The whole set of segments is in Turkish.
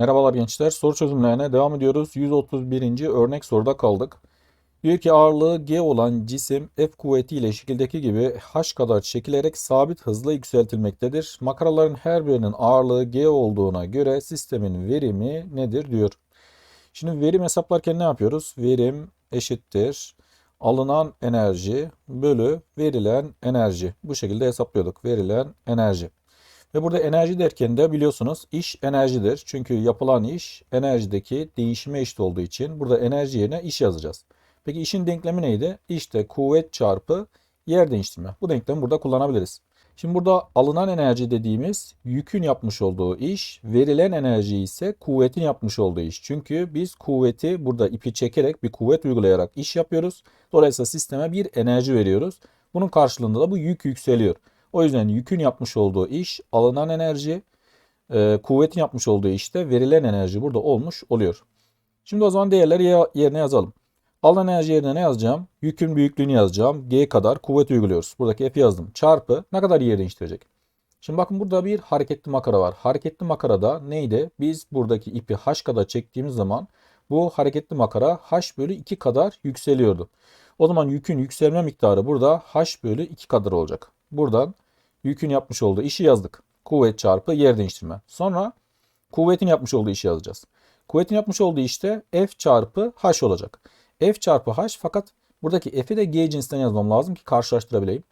Merhabalar gençler. Soru çözümlerine devam ediyoruz. 131. örnek soruda kaldık. Diyor ki ağırlığı G olan cisim F kuvvetiyle şekildeki gibi H kadar çekilerek sabit hızla yükseltilmektedir. Makaraların her birinin ağırlığı G olduğuna göre sistemin verimi nedir diyor. Şimdi verim hesaplarken ne yapıyoruz? Verim eşittir alınan enerji bölü verilen enerji. Bu şekilde hesaplıyorduk. Verilen enerji. Ve burada enerji derken de biliyorsunuz iş enerjidir. Çünkü yapılan iş enerjideki değişime eşit olduğu için burada enerji yerine iş yazacağız. Peki işin denklemi neydi? İşte kuvvet çarpı yer değiştirme. Bu denklemi burada kullanabiliriz. Şimdi burada alınan enerji dediğimiz yükün yapmış olduğu iş, verilen enerji ise kuvvetin yapmış olduğu iş. Çünkü biz kuvveti burada ipi çekerek bir kuvvet uygulayarak iş yapıyoruz. Dolayısıyla sisteme bir enerji veriyoruz. Bunun karşılığında da bu yük yükseliyor. O yüzden yükün yapmış olduğu iş alınan enerji, e, kuvvetin yapmış olduğu işte verilen enerji burada olmuş oluyor. Şimdi o zaman değerleri yerine yazalım. Alınan enerji yerine ne yazacağım? Yükün büyüklüğünü yazacağım. G kadar kuvvet uyguluyoruz. Buradaki F yazdım. Çarpı ne kadar yer değiştirecek? Şimdi bakın burada bir hareketli makara var. Hareketli makarada neydi? Biz buradaki ipi H kadar çektiğimiz zaman bu hareketli makara H bölü 2 kadar yükseliyordu. O zaman yükün yükselme miktarı burada H bölü 2 kadar olacak. Buradan yükün yapmış olduğu işi yazdık. Kuvvet çarpı yer değiştirme. Sonra kuvvetin yapmış olduğu işi yazacağız. Kuvvetin yapmış olduğu işte F çarpı H olacak. F çarpı H fakat buradaki F'i de G cinsinden yazmam lazım ki karşılaştırabileyim.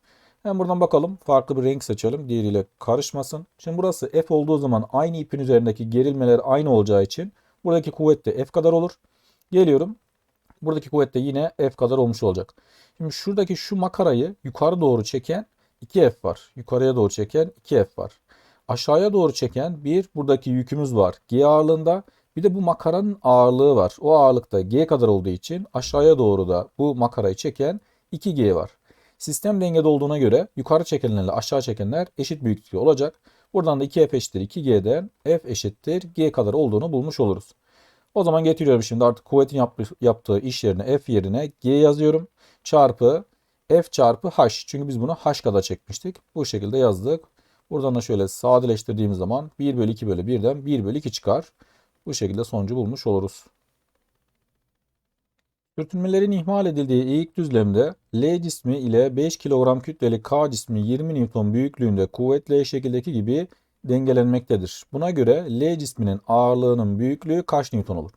Hemen buradan bakalım. Farklı bir renk seçelim. Diğeriyle karışmasın. Şimdi burası F olduğu zaman aynı ipin üzerindeki gerilmeler aynı olacağı için buradaki kuvvet de F kadar olur. Geliyorum. Buradaki kuvvet de yine F kadar olmuş olacak. Şimdi şuradaki şu makarayı yukarı doğru çeken 2F var. Yukarıya doğru çeken 2F var. Aşağıya doğru çeken bir buradaki yükümüz var. G ağırlığında. Bir de bu makaranın ağırlığı var. O ağırlıkta G kadar olduğu için aşağıya doğru da bu makarayı çeken 2G var. Sistem dengede olduğuna göre yukarı çekenlerle aşağı çekenler eşit büyüklükte olacak. Buradan da 2F eşittir 2G'den F eşittir G kadar olduğunu bulmuş oluruz. O zaman getiriyorum şimdi artık kuvvetin yaptığı iş yerine F yerine G yazıyorum. Çarpı F çarpı H. Çünkü biz bunu H kadar çekmiştik. Bu şekilde yazdık. Buradan da şöyle sadeleştirdiğimiz zaman 1 bölü 2 bölü 1'den 1 bölü 2 çıkar. Bu şekilde sonucu bulmuş oluruz. Sürtünmelerin ihmal edildiği eğik düzlemde L cismi ile 5 kilogram kütleli K cismi 20 Newton büyüklüğünde kuvvetli şekildeki gibi dengelenmektedir. Buna göre L cisminin ağırlığının büyüklüğü kaç Newton olur?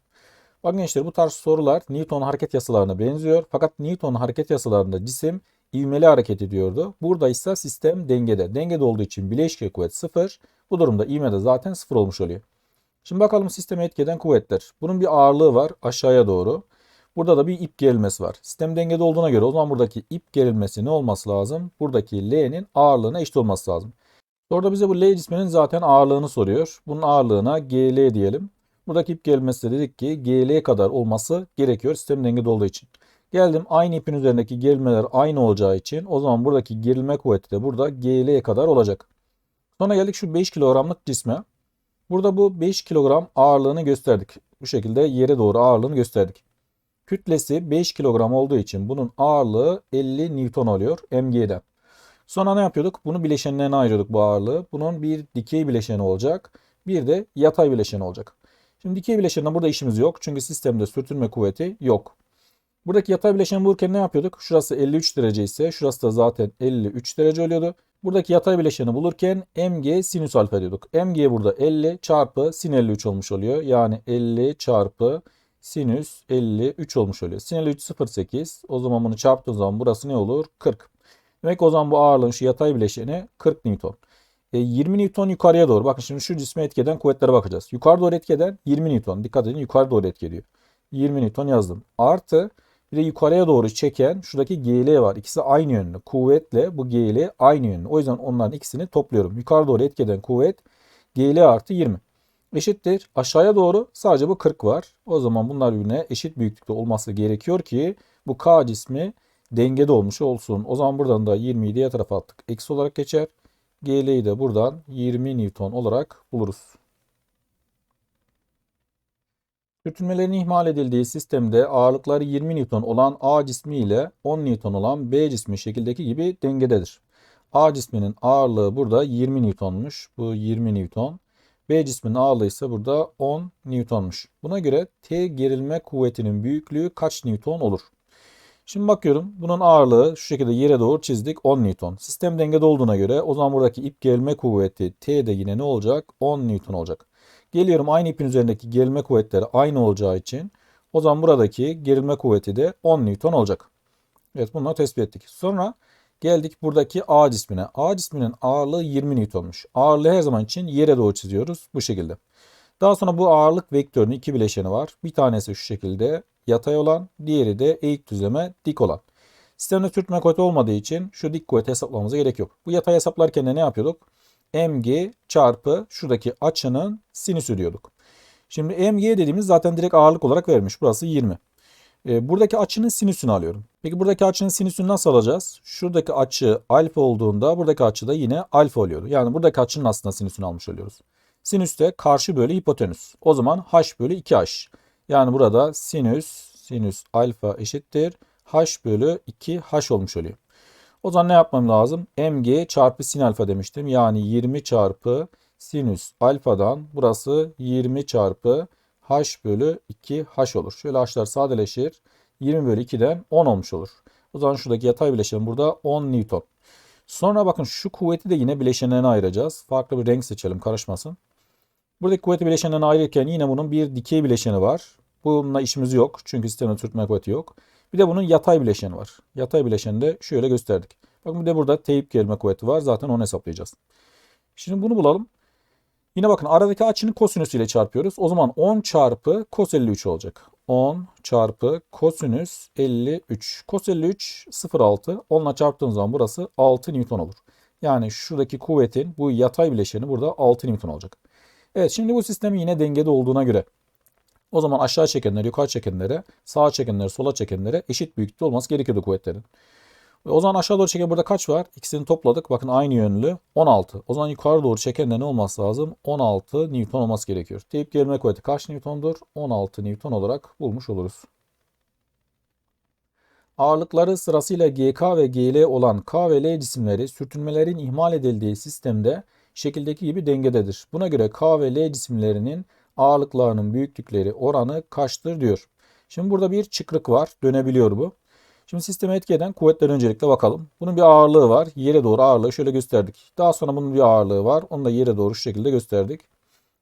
Bakın gençler bu tarz sorular Newton hareket yasalarına benziyor. Fakat Newton hareket yasalarında cisim ivmeli hareket ediyordu. Burada ise sistem dengede. Dengede olduğu için bileşke kuvvet 0. Bu durumda ivme de zaten 0 olmuş oluyor. Şimdi bakalım sisteme etkeden kuvvetler. Bunun bir ağırlığı var aşağıya doğru. Burada da bir ip gerilmesi var. Sistem dengede olduğuna göre o zaman buradaki ip gerilmesi ne olması lazım? Buradaki L'nin ağırlığına eşit olması lazım. Orada bize bu L cisminin zaten ağırlığını soruyor. Bunun ağırlığına GL diyelim. Buradaki ip gelmesi de dedik ki GL kadar olması gerekiyor sistem dengede olduğu için. Geldim aynı ipin üzerindeki gerilmeler aynı olacağı için o zaman buradaki gerilme kuvveti de burada GL kadar olacak. Sonra geldik şu 5 kilogramlık cisme. Burada bu 5 kilogram ağırlığını gösterdik. Bu şekilde yere doğru ağırlığını gösterdik. Kütlesi 5 kilogram olduğu için bunun ağırlığı 50 Newton oluyor MG'den. Sonra ne yapıyorduk? Bunu bileşenlerine ayırıyorduk bu ağırlığı. Bunun bir dikey bileşeni olacak. Bir de yatay bileşeni olacak. Şimdi dikey bileşenle burada işimiz yok. Çünkü sistemde sürtünme kuvveti yok. Buradaki yatay bileşeni bulurken ne yapıyorduk? Şurası 53 derece ise şurası da zaten 53 derece oluyordu. Buradaki yatay bileşeni bulurken mg sinüs alfa diyorduk. mg burada 50 çarpı sin 53 olmuş oluyor. Yani 50 çarpı sinüs 53 olmuş oluyor. Sin 53 0.8. O zaman bunu çarptığım zaman burası ne olur? 40. Demek o zaman bu ağırlığın şu yatay bileşeni 40 Newton. E, 20 Newton yukarıya doğru. Bakın şimdi şu cisme etkeden kuvvetlere bakacağız. Yukarı doğru etkeden 20 Newton. Dikkat edin yukarı doğru etki ediyor. 20 Newton yazdım. Artı bir de yukarıya doğru çeken şuradaki GL var. İkisi aynı yönlü. Kuvvetle bu GL aynı yönlü. O yüzden onların ikisini topluyorum. Yukarı doğru etkeden kuvvet GL artı 20. Eşittir. Aşağıya doğru sadece bu 40 var. O zaman bunlar birbirine eşit büyüklükte olması gerekiyor ki bu K cismi dengede olmuş olsun. O zaman buradan da 20'yi diğer tarafa attık. Eksi olarak geçer. GL'yi de buradan 20 Newton olarak buluruz. Sürtünmelerin ihmal edildiği sistemde ağırlıkları 20 Newton olan A cismi ile 10 Newton olan B cismi şekildeki gibi dengededir. A cisminin ağırlığı burada 20 Newton'muş. Bu 20 Newton. B cisminin ağırlığı ise burada 10 Newton'muş. Buna göre T gerilme kuvvetinin büyüklüğü kaç Newton olur? Şimdi bakıyorum bunun ağırlığı şu şekilde yere doğru çizdik 10 Newton. Sistem dengede olduğuna göre o zaman buradaki ip gerilme kuvveti T de yine ne olacak? 10 Newton olacak. Geliyorum aynı ipin üzerindeki gerilme kuvvetleri aynı olacağı için o zaman buradaki gerilme kuvveti de 10 Newton olacak. Evet bunları tespit ettik. Sonra geldik buradaki A cismine. A cisminin ağırlığı 20 Newton'muş. Ağırlığı her zaman için yere doğru çiziyoruz bu şekilde. Daha sonra bu ağırlık vektörünün iki bileşeni var. Bir tanesi şu şekilde yatay olan, diğeri de eğik düzleme dik olan. Sistemde sürtünme kuvveti olmadığı için şu dik kuvveti hesaplamamıza gerek yok. Bu yatay hesaplarken de ne yapıyorduk? mg çarpı şuradaki açının sinüsü diyorduk. Şimdi mg dediğimiz zaten direkt ağırlık olarak vermiş. Burası 20. E, buradaki açının sinüsünü alıyorum. Peki buradaki açının sinüsünü nasıl alacağız? Şuradaki açı alfa olduğunda buradaki açı da yine alfa oluyor. Yani buradaki açının aslında sinüsünü almış oluyoruz. Sinüs de karşı bölü hipotenüs. O zaman h bölü 2h. Yani burada sinüs sinüs alfa eşittir h bölü 2h olmuş oluyor. O zaman ne yapmam lazım? mg çarpı sin alfa demiştim. Yani 20 çarpı sinüs alfadan burası 20 çarpı h bölü 2h olur. Şöyle h'lar sadeleşir. 20 bölü 2'den 10 olmuş olur. O zaman şuradaki yatay bileşen burada 10 Newton. Sonra bakın şu kuvveti de yine bileşenlerine ayıracağız. Farklı bir renk seçelim karışmasın. Buradaki kuvveti bileşenlerine ayırırken yine bunun bir dikey bileşeni var. Bununla işimiz yok. Çünkü sistemde sürtünme kuvveti yok. Bir de bunun yatay bileşeni var. Yatay bileşeni de şöyle gösterdik. Bakın bir de burada teyip gelme kuvveti var. Zaten onu hesaplayacağız. Şimdi bunu bulalım. Yine bakın aradaki açının kosinüsü ile çarpıyoruz. O zaman 10 çarpı kos 53 olacak. 10 çarpı kosinüs 53. Kos 53 0,6. 10 ile çarptığım zaman burası 6 Newton olur. Yani şuradaki kuvvetin bu yatay bileşeni burada 6 Newton olacak. Evet şimdi bu sistemin yine dengede olduğuna göre o zaman aşağı çekenler yukarı çekenlere, sağa çekenler sola çekenlere eşit büyüklükte olması gerekiyordu kuvvetlerin. O zaman aşağı doğru çeken burada kaç var? İkisini topladık. Bakın aynı yönlü 16. O zaman yukarı doğru çeken de ne olması lazım? 16 Newton olması gerekiyor. Teyip gelme kuvveti kaç Newton'dur? 16 Newton olarak bulmuş oluruz. Ağırlıkları sırasıyla GK ve GL olan K ve L cisimleri sürtünmelerin ihmal edildiği sistemde şekildeki gibi dengededir. Buna göre K ve L cisimlerinin ağırlıklarının büyüklükleri oranı kaçtır diyor. Şimdi burada bir çıkrık var. Dönebiliyor bu. Şimdi sisteme etki eden kuvvetleri öncelikle bakalım. Bunun bir ağırlığı var. Yere doğru ağırlığı şöyle gösterdik. Daha sonra bunun bir ağırlığı var. Onu da yere doğru şu şekilde gösterdik.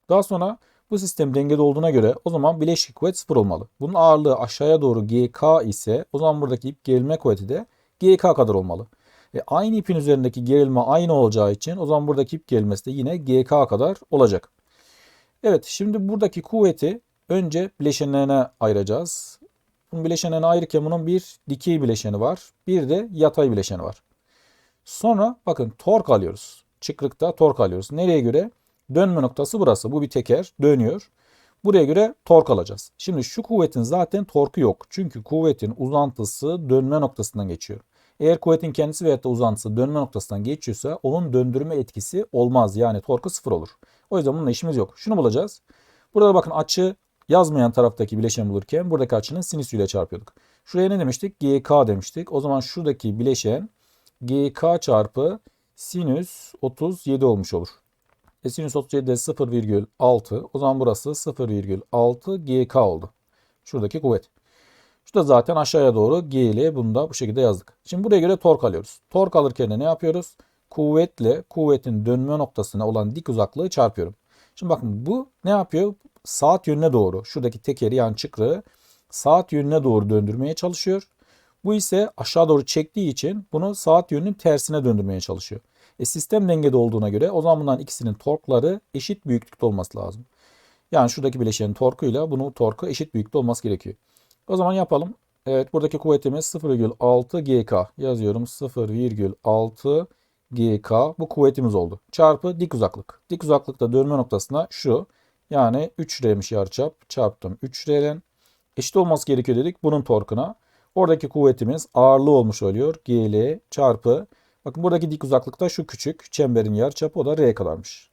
Daha sonra bu sistem dengede olduğuna göre o zaman bileşik kuvvet sıfır olmalı. Bunun ağırlığı aşağıya doğru GK ise o zaman buradaki ip gerilme kuvveti de GK kadar olmalı. E aynı ipin üzerindeki gerilme aynı olacağı için o zaman buradaki ip gerilmesi de yine GK kadar olacak. Evet şimdi buradaki kuvveti önce bileşenlerine ayıracağız. Bunun bileşenlerine ayırırken bunun bir dikey bileşeni var. Bir de yatay bileşeni var. Sonra bakın tork alıyoruz. Çıkrıkta tork alıyoruz. Nereye göre? Dönme noktası burası. Bu bir teker dönüyor. Buraya göre tork alacağız. Şimdi şu kuvvetin zaten torku yok. Çünkü kuvvetin uzantısı dönme noktasından geçiyor. Eğer kuvvetin kendisi veyahut da uzantısı dönme noktasından geçiyorsa onun döndürme etkisi olmaz. Yani torku sıfır olur. O yüzden bununla işimiz yok. Şunu bulacağız. Burada bakın açı yazmayan taraftaki bileşen bulurken buradaki açının sinüsüyle çarpıyorduk. Şuraya ne demiştik? GK demiştik. O zaman şuradaki bileşen GK çarpı sinüs 37 olmuş olur. E sinüs 37 de 0,6. O zaman burası 0,6 GK oldu. Şuradaki kuvvet. Şu da zaten aşağıya doğru GL bunu da bu şekilde yazdık. Şimdi buraya göre tork alıyoruz. Tork alırken de ne yapıyoruz? Kuvvetle kuvvetin dönme noktasına olan dik uzaklığı çarpıyorum. Şimdi bakın bu ne yapıyor? Saat yönüne doğru şuradaki tekeri yani çıkrığı saat yönüne doğru döndürmeye çalışıyor. Bu ise aşağı doğru çektiği için bunu saat yönünün tersine döndürmeye çalışıyor. E sistem dengede olduğuna göre o zaman bunların ikisinin torkları eşit büyüklükte olması lazım. Yani şuradaki bileşenin torkuyla bunun torku eşit büyüklükte olması gerekiyor. O zaman yapalım. Evet buradaki kuvvetimiz 0,6 GK yazıyorum. 0,6 GK bu kuvvetimiz oldu. Çarpı dik uzaklık. Dik uzaklıkta dönme noktasına şu. Yani 3R'miş yarıçap. Çarptım 3R'den. Eşit olması gerekiyor dedik bunun torkuna. Oradaki kuvvetimiz ağırlığı olmuş oluyor. GL çarpı. Bakın buradaki dik uzaklıkta şu küçük çemberin yarıçapı o da R kadarmış.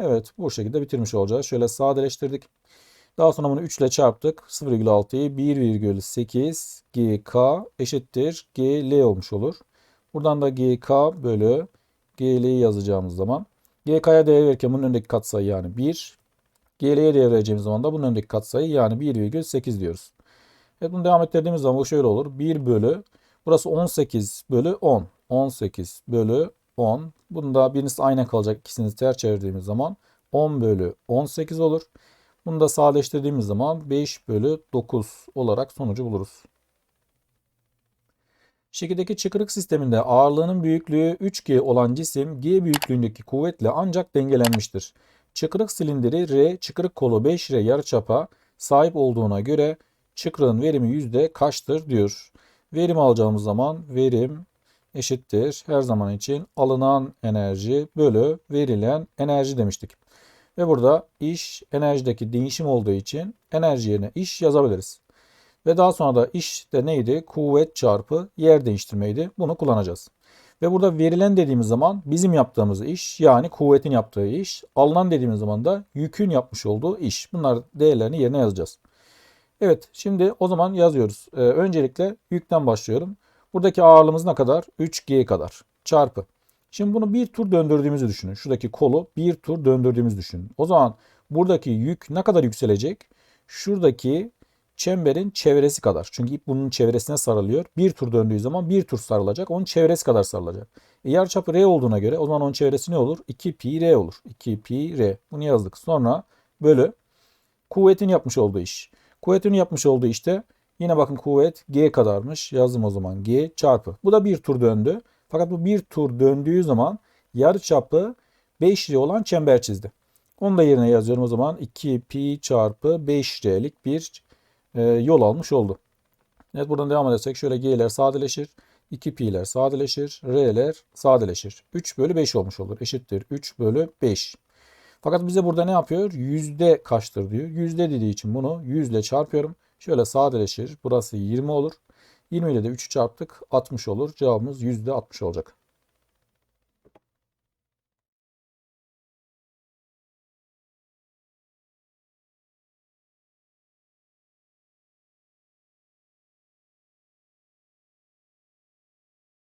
Evet bu şekilde bitirmiş olacağız. Şöyle sadeleştirdik. Daha sonra bunu 3 ile çarptık. 0,6'yı 1,8 GK eşittir GL olmuş olur. Buradan da GK bölü GL'yi yazacağımız zaman GK'ya değer verirken bunun önündeki katsayı yani 1. GL'ye değer vereceğimiz zaman da bunun önündeki katsayı yani 1,8 diyoruz. Evet bunu devam ettirdiğimiz zaman bu şöyle olur. 1 bölü burası 18 bölü 10. 18 bölü 10. Bunda birisi aynen kalacak. İkisini ters çevirdiğimiz zaman 10 bölü 18 olur. Bunu da sadeleştirdiğimiz zaman 5 bölü 9 olarak sonucu buluruz. Şekildeki çıkırık sisteminde ağırlığının büyüklüğü 3G olan cisim G büyüklüğündeki kuvvetle ancak dengelenmiştir. Çıkırık silindiri R, çıkırık kolu 5R yarıçapa sahip olduğuna göre çıkrığın verimi yüzde kaçtır diyor. Verim alacağımız zaman verim eşittir her zaman için alınan enerji bölü verilen enerji demiştik. Ve burada iş enerjideki değişim olduğu için enerji yerine iş yazabiliriz. Ve daha sonra da iş de neydi? Kuvvet çarpı yer değiştirmeydi. Bunu kullanacağız. Ve burada verilen dediğimiz zaman bizim yaptığımız iş yani kuvvetin yaptığı iş. Alınan dediğimiz zaman da yükün yapmış olduğu iş. Bunlar değerlerini yerine yazacağız. Evet şimdi o zaman yazıyoruz. Ee, öncelikle yükten başlıyorum. Buradaki ağırlığımız ne kadar? 3G kadar çarpı. Şimdi bunu bir tur döndürdüğümüzü düşünün. Şuradaki kolu bir tur döndürdüğümüzü düşünün. O zaman buradaki yük ne kadar yükselecek? Şuradaki çemberin çevresi kadar. Çünkü ip bunun çevresine sarılıyor. Bir tur döndüğü zaman bir tur sarılacak. Onun çevresi kadar sarılacak. E, yarıçapı R olduğuna göre o zaman onun çevresi ne olur? 2 pi R olur. 2 pi R. Bunu yazdık. Sonra bölü kuvvetin yapmış olduğu iş. Kuvvetin yapmış olduğu işte yine bakın kuvvet G kadarmış. Yazdım o zaman G çarpı. Bu da bir tur döndü. Fakat bu bir tur döndüğü zaman yarıçapı 5 R olan çember çizdi. Onu da yerine yazıyorum o zaman 2 pi çarpı 5 R'lik bir e, yol almış oldu. Evet buradan devam edersek şöyle G'ler sadeleşir. 2 pi'ler sadeleşir. R'ler sadeleşir. 3 bölü 5 olmuş olur. Eşittir 3 bölü 5. Fakat bize burada ne yapıyor? Yüzde kaçtır diyor. Yüzde dediği için bunu 100 ile çarpıyorum. Şöyle sadeleşir. Burası 20 olur. 20 ile de 3'ü çarptık. 60 olur. Cevabımız yüzde 60 olacak.